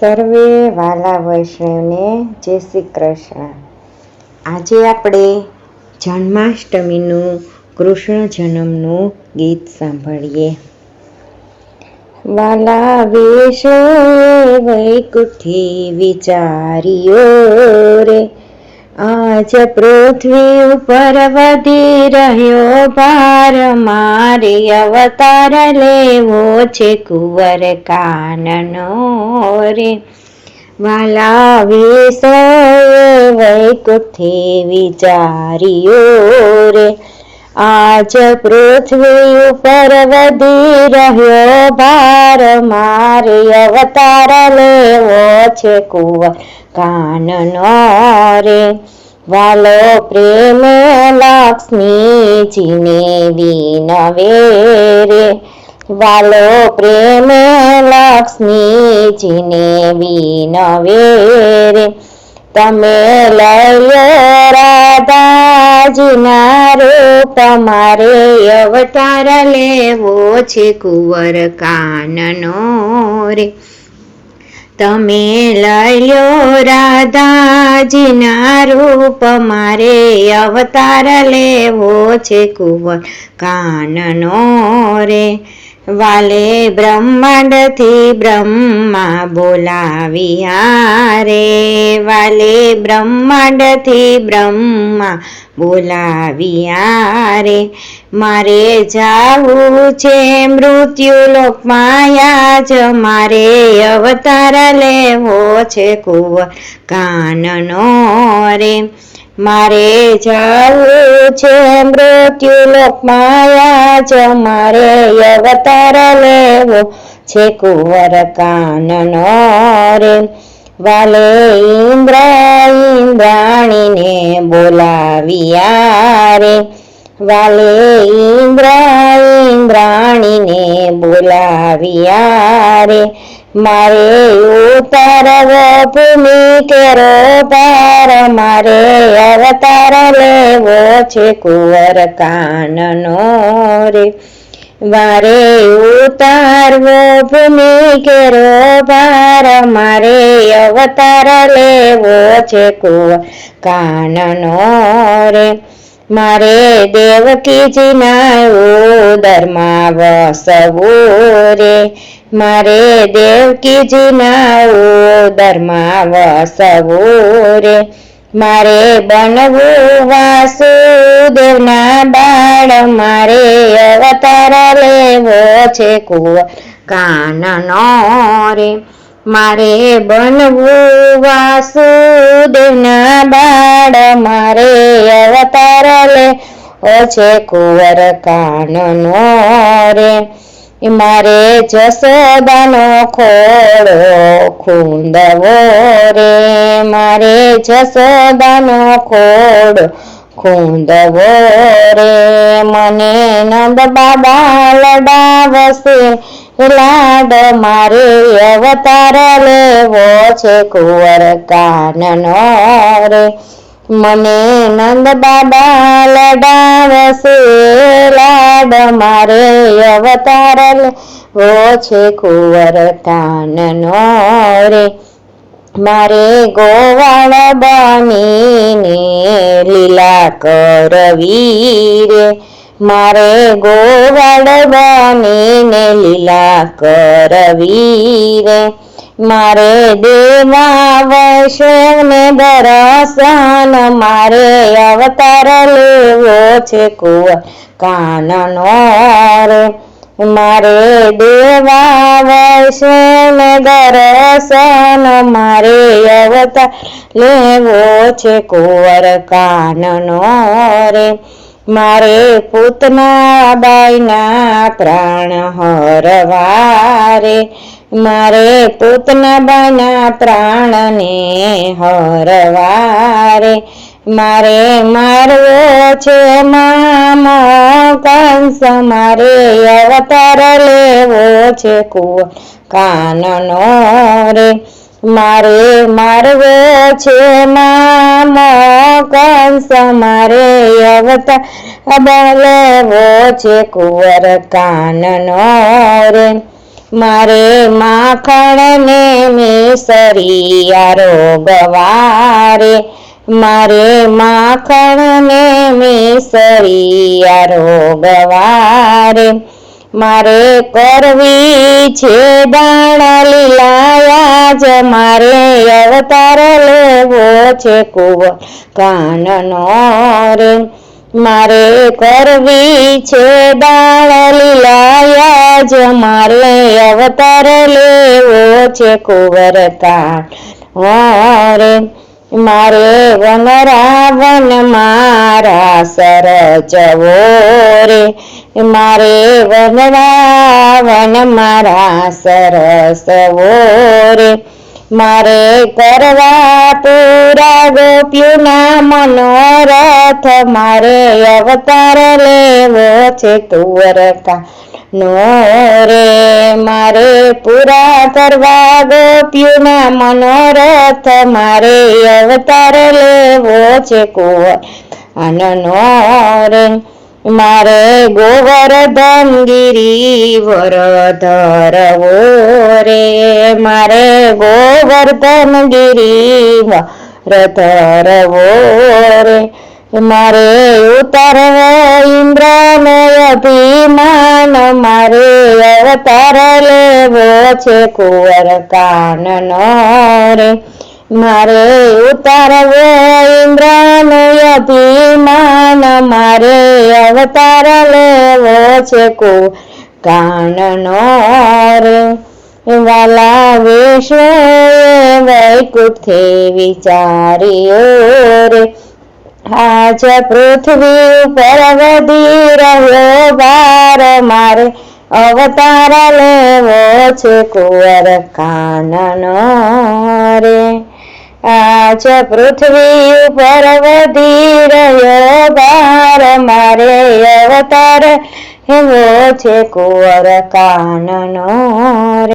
સર્વે વાલા વૈષ્ણવને જય શ્રી કૃષ્ણ. આજે આપણે જન્માષ્ટમીનું કૃષ્ણ જન્મનું ગીત સાંભળીએ. વાલા વેશો વૈકુઠી વિચાર્યો રે. આજ પૃથ્વી ઉપર વધી રહ્યો ભાર, મારે અવતાર લેવો છે કુંવર કાનનો રે. વાલા વિષય વૈકુંઠે વિચાર્યો રે. આજ પૃથ્વી ઉપર વધી રહ્યો ભાર, મારે અવતાર લેવો છે કુંવર કાનનો રે. વાલો પ્રેમ લક્ષ્મીજીને વિનવે રે વાલો પ્રેમ લક્ષ્મીજીને વિનવે રે તમે લઈ લો રાધાજીના રૂપ મારે અવતાર લેવો છે કુંવર કાનનો રે. તમે લ્યો રાધાજીના રૂપ મારે અવતાર લેવો છે કુંવર કાનનો રે. વાલે બ્રહ્માંડથી બ્રહ્મા બોલાવ્યા રે. વાલે બ્રહ્માંડથી બ્રહ્મા બોલાવ્યા રે મારે જાવું છે મૃત્યુ લોકમાયા જ મારે અવતાર લેવો છે કુવ કાનનો રે. મારે જાવું છે મૃત્યુ લોકમાયા જ મારે અવતાર લેવો છે કુંવર કાનનો રે. વાલે ઇન્દ્ર ઇન્દ્રાણીને બોલાવ્યા રે વાલે ઇન્દ્રા ઇન્દ્રાણીને બોલાવ્યા રે મારે ઉતરવ ભૂમિ કેરો પાર, મારે અવતાર લેવો છે કુંવર કાનનો રે. વારે ઉતારવો ભૂમિ કેરો ભાર, મારે અવતાર લેવો છે કો કાનનો રે. મારે દેવકીજીના ઉદરમાં વસવું રે. મારે દેવકીજીના ઉદરમાં વસવું રે. મારે બનવું વાસુદેવના બાળ, મારે અવતાર લેવો છે કુંવર કાનનો રે. મારે બનવું વાસુદેવના બાળ, મારે અવતાર લેવો છે કુંવર કાનનો રે. મારે જસોદાનો ખોડો ખૂંદવો રે. મારે જસોદાનો ખોળો, ખૂંદવો રે. મને નંદ બાબા લડાવશે, લાડ મારે અવતાર લેવો છે કુંવર કાનનો રે. મને નંદ બાબા લડાવશે, લાડ મારે અવતાર લેવો છે કુંવર કાનનો રે. મારે ગોવાળ બનીને લીલા કરવી રે મારે ગોવાળ બનીને લીલા કરવી રે મારે દેવા વૈષ્ણવને દર્શન મારે અવતાર લેવો છે કુંવર કાનનો રે મારે દેવા વૈષ્ણવને દર્શન મારે અવતાર લેવો છે કુંવર કાનનો રે મારે પૂતના બાઈના પ્રાણ હરવારે. મારે પૂતના બના પ્રાણને હરવારે. મારે મારવો છે મામો કંસ, મારે અવતાર લેવો છે કુંવર કાનનો રે. મારે મારવો છે મામો કંસ, મારે અવતાર લેવો છે કુંવર કાનનો રે. મારે માખણ ને મિસરિયા રોગવારે. મારે માખણ ને મિસરિયા રોગવારે. મારે કરવી છે દાણ લીલાયા જ. મારે અવતાર લેવો છે કુંવર કાનનો રે. મારે કરવી છે દાણ લીલાયા જ. મારે અવતાર લેવો છે કુંવર વારે મારે વન રાવણ મારા સર જવો રે. મારે વન રાવણ મારા સરસવો રે. મારે કરવા પૂરા ગોપ્યુના મનોરથ. મારે અવતાર લેવો છે તુવર નો રે, મારે પૂરા કરવા ગોપ્યુના મનોરથ, મારે અવતાર લેવો છે કોર અનનો રે, મારે ગોવર્ધન ગિરિવર ધરવો રે. મારે ગોવર્ધન ગિરિવર ધરવો રે. મારે ઉતરવ ઇન્દ્રને અભિમાન, મારે અવતાર લેવો છે કુંવર કાનનો રે. મારે ઉતારવો ઇન્દ્રનો અભિમાન, મારે અવતાર લેવો છે કુ કાનનો રે. વાલા વિષ્ણુ વૈકુંઠે વિચાર્યો રે. આજ પૃથ્વી ઉપર વધી રહ્યો બાર મારે અવતાર લેવો છે કુંવર કાનનો રે. આજ પૃથ્વી ઉપર વધી રહ્યો બાર મારે અવતાર લેવો છે કુંવર કાનનો રે.